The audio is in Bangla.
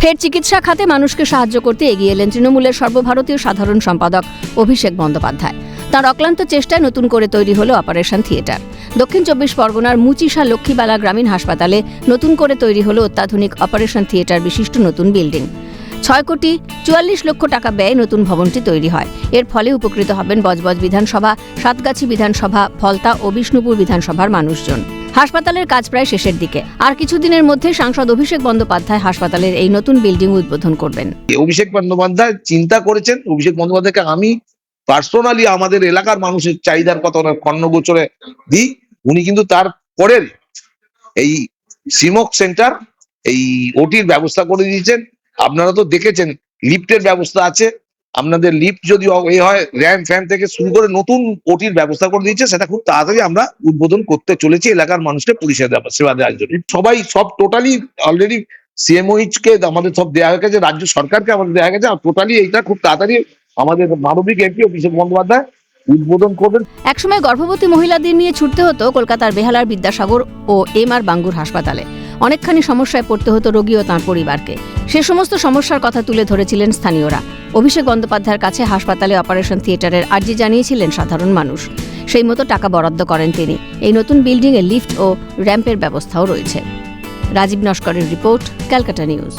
ফের চিকিৎসা খাতে মানুষকে সাহায্য করতে এগিয়ে এলেন তৃণমূলের সর্বভারতীয় সাধারণ সম্পাদক অভিষেক বন্দ্যোপাধ্যায়। তার অক্লান্ত চেষ্টায় নতুন করে তৈরি হলো অপারেশন থিয়েটার। দক্ষিণ চব্বিশ পরগনার মুচিশা লক্ষ্মীবালা গ্রামীণ হাসপাতালে নতুন করে তৈরি হলো অত্যাধুনিক অপারেশন থিয়েটার বিশিষ্ট নতুন বিল্ডিং। ছয় কোটি চুয়াল্লিশ লক্ষ টাকা ব্যয়ে নতুন ভবনটি তৈরি হয়। এর ফলে উপকৃত হবেন বজবজ বিধানসভা, সাতগাছি বিধানসভা, ফলতা ও বিষ্ণুপুর বিধানসভার মানুষজন। হাসপাতালের কাজ প্রায় শেষের দিকে। আর কিছুদিনের মধ্যে সাংসদ অভিষেক বন্দ্যোপাধ্যায় হাসপাতালের এই নতুন বিল্ডিং উদ্বোধন করবেন। অভিষেক বন্দ্যোপাধ্যায় চিন্তা করেছেন। অভিষেক বন্দ্যোপাধ্যায়কে আমি পার্সোনালি আমাদের এলাকার মানুষের চাহিদার কথা ওনার কর্ণগোচরে দিই। উনি কিন্তু তার পরের এই সিমক সেন্টার, এই ওটির ব্যবস্থা করে দিয়েছেন। আপনারা তো দেখেছেন, লিফটের ব্যবস্থা আছে। আপনাদের লিফট যদি এ হয়, র্যাম ফ্যান থেকে শুরু করে নতুন ওটির ব্যবস্থা করে দিয়েছে, সেটা খুব তাড়াতাড়ি আমরা উদ্বোধন করতে চলেছি, এলাকার মানুষকে পরিষেবা দেওয়া- সেবা দেওয়ার জন্য। সবাই সব টোটালি অলরেডি সিএমওইচ কে আমাদের সব দেওয়া হয়ে গেছে, রাজ্য সরকারকে আমাদের দেওয়া গেছে টোটালি এইটা খুব তাড়াতাড়ি আমাদের মানবিক এমপি অভিষেক বন্দ্যোপাধ্যায় উদ্বোধন করবেন। একসময় গর্ভবতী মহিলাদের নিয়ে ছুটতে হতো কলকাতার বেহালার বিদ্যাসাগর ও এম আর বাঙ্গুর হাসপাতালে। অনেকখানি সমস্যায় পড়তে হতো রোগী ও তাঁর পরিবারকে। সে সমস্ত সমস্যার কথা তুলে ধরেছিলেন স্থানীয়রা। অভিষেক বন্দ্যোপাধ্যায়ের কাছে হাসপাতালে অপারেশন থিয়েটারের আর্জি জানিয়েছিলেন সাধারণ মানুষ। সেই মতো টাকা বরাদ্দ করেন তিনি। এই নতুন বিল্ডিংয়ে লিফট ও র্যাম্পের ব্যবস্থাও রয়েছে। রাজীব নস্করের রিপোর্ট, ক্যালকাটা নিউজ।